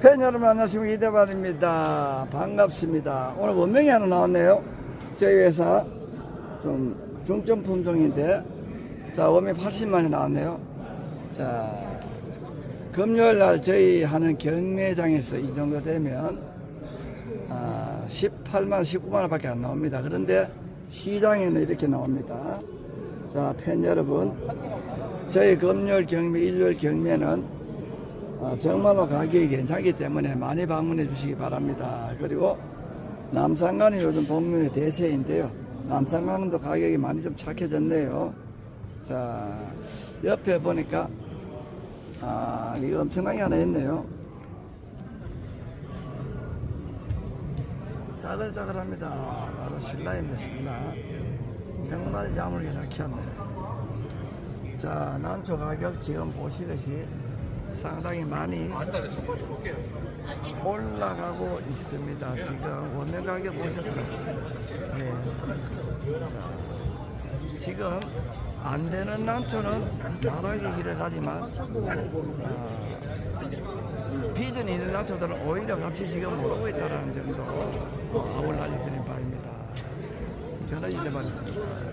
팬 여러분 안녕하십니까. 이대발입니다. 반갑습니다. 오늘 원명이 하나 나왔네요. 저희 회사 좀 중점 품종인데 자 원명 80만이 나왔네요. 자 금요일 날 저희 하는 경매장에서 이 정도 되면 아, 18만 19만 원 밖에 안 나옵니다. 그런데 시장에는 이렇게 나옵니다. 자 팬 여러분 저희 금요일 경매 일요일 경매는 아, 정말로 가격이 괜찮기 때문에 많이 방문해 주시기 바랍니다. 그리고 남산간이 요즘 복면의 대세인데요. 남산간도 가격이 많이 좀 착해졌네요. 자, 옆에 보니까, 아, 이거 엄청나게 하나 있네요. 짜글짜글합니다. 바로 신라입니다, 신라. 정말 야물게 잘 키웠네요. 자, 난초 가격 지금 보시듯이 상당히 많이 올라가고 있습니다. 지금 원명 가격 보셨죠? 네. 자, 지금 안 되는 난초는 나락의 길을 가지만 아, 비전이 있는 난초들은 오히려 값이 지금 오르고 있다는 점도 아울 날려드린 바입니다. 저는 이제 말했습니다.